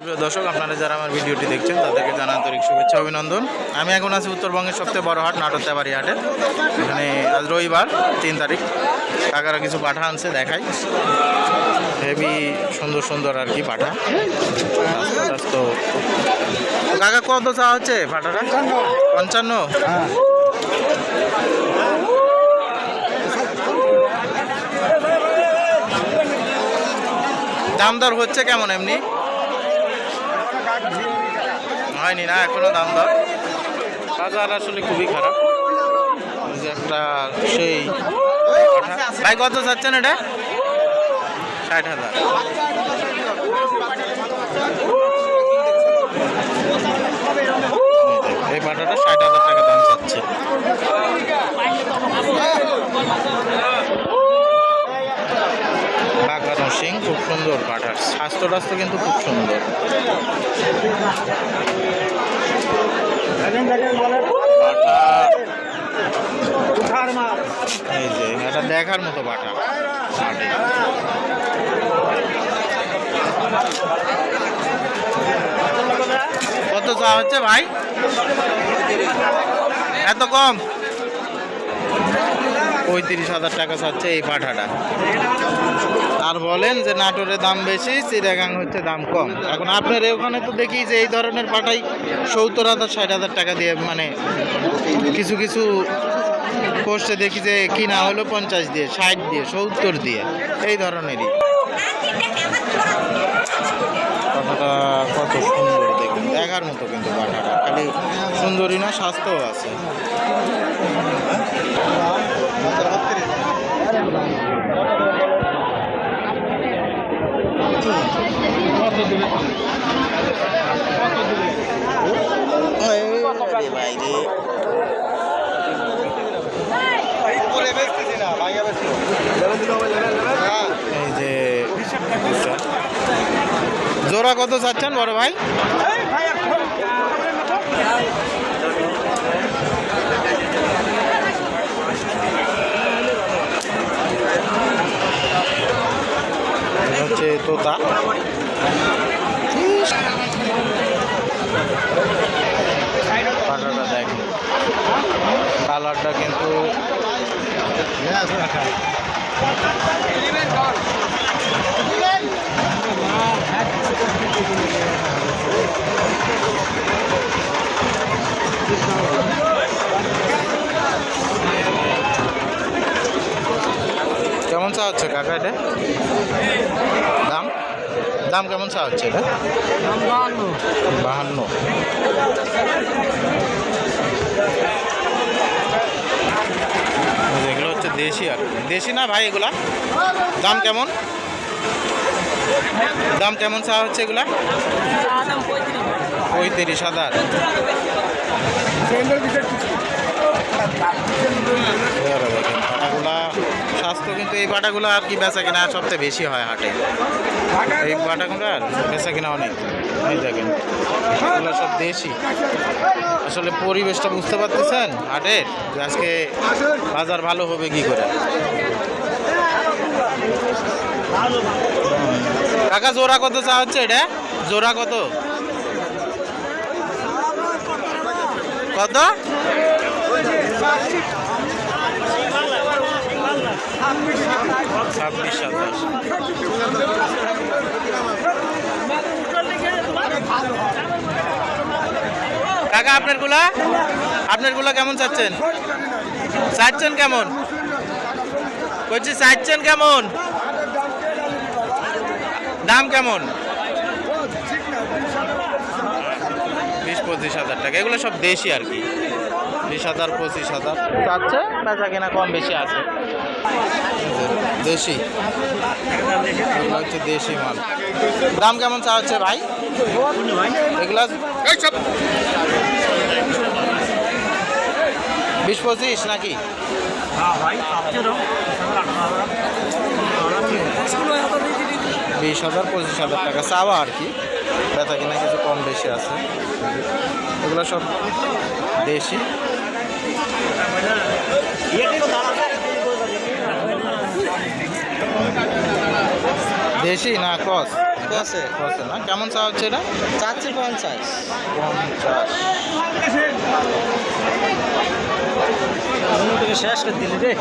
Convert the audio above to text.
দর্শক, আপনারা যারা আমার ভিডিওটি দেখছেন, তাদেরকে জানা আন্তরিক শুভেচ্ছা, অভিনন্দন। আমি এখন আছি উত্তরবঙ্গের সবচেয়ে বড় হাট, নাটোর তেবারি হাটে। এখানে আজ রবিবার, তিন তারিখ। কাকারা কিছু পাঠা আনছে, দেখাই। হেভি সুন্দর সুন্দর আর কি পাঠা। রাস্তা কাকা, কত চা হচ্ছে পাঠাটা? পঞ্চান্ন? দাম দর হচ্ছে কেমন এমনি? হয়নি না, এখনও দাম দর। বাজার আসলে খুবই খারাপ। একটা সেই। ভাই, কত চাচ্ছেন এটা? ষাট হাজার এই পাটাটা ষাট হাজার টাকা দাম চাচ্ছে বাগা সিং খুব সুন্দর পাঠার স্বাস্থ্য টাস্থ্য কিন্তু খুব সুন্দর। এই যে, এটা দেখার মতো বাটা। কত চা হচ্ছে ভাই? এত কম? পঁয়ত্রিশ হাজার টাকা চাচ্ছে এই পাঠাটা। আর বলেন যে নাটোরের দাম বেশি চিরাগাং হচ্ছে দাম কম। এখন আপনার ওখানে তো দেখি যে এই ধরনের পাঠাই সত্তর হাজার, ষাট হাজার টাকা দিয়ে মানে কিছু কিছু পোস্টে দেখি যে কিনা হলো পঞ্চাশ দিয়ে, ষাট দিয়ে, সত্তর দিয়ে। এই ধরনেরই। কথাটা কত সুন্দর। দেখার মতো কিন্তু পাঠাটা খালি সুন্দরই না স্বাস্থ্যও আছে। এই যে দুটা। জোড়া কত চাচ্ছেন বড় ভাই? হচ্ছে তোতা। পাটাটা দেখেন। কালারটা কিন্তু কেমন চা হচ্ছে কাকা এটা? দাম? দাম কেমন চা হচ্ছে এটা? বাহান্ন। এগুলো হচ্ছে দেশি আর। দেশি না ভাই এগুলা? দাম কেমন? দাম কেমন চা হচ্ছে এগুলা? পঁয়ত্রিশ হাজার। স্বাস্থ্য কিন্তু এই পাটাগুলো আর কি বেচা কিনা সবচেয়ে বেশি হয় হাটে। এই পাটাগুলো আর বেচা কিনা অনেক। দেখেন, এগুলো সব দেশি। আসলে পরিবেশটা বুঝতে পারতেছেন হাটের আজকে বাজার ভালো হবে কি করে? কাকা, জোড়া কত চা হচ্ছে এটা? জোড়া কত? কত? ছাব্বিশ সাতাশ। কাকা আপনারগুলা আপনারগুলা কেমন চাচ্ছেন? চাচ্ছেন কেমন? বলছি, চাচ্ছেন কেমন? দাম কেমন? বিশ পঁচিশ হাজার টাকা। এগুলো সব দেশি আর কি। বিশ হাজার পঁচিশ হাজার। চাচ্ছে? বেচা কেনা কম বেশি আছে। দেশি। এগুলো হচ্ছে দেশি মাল। দাম কেমন চা হচ্ছে ভাই? এগুলা বিশ পঁচিশ নাকি? বিশ হাজার পঁচিশ হাজার টাকা। চাওয়া আর কি। ব্যথা কিনা কিছু কম বেশি আছে। এগুলো সব দেশি। দেশি না ক্রস? কষে। কষে না? কেমন চা হচ্ছে এটা? চাচ্ছি পঞ্চাশ। পঞ্চাশ। শেষ করে দিলি রে।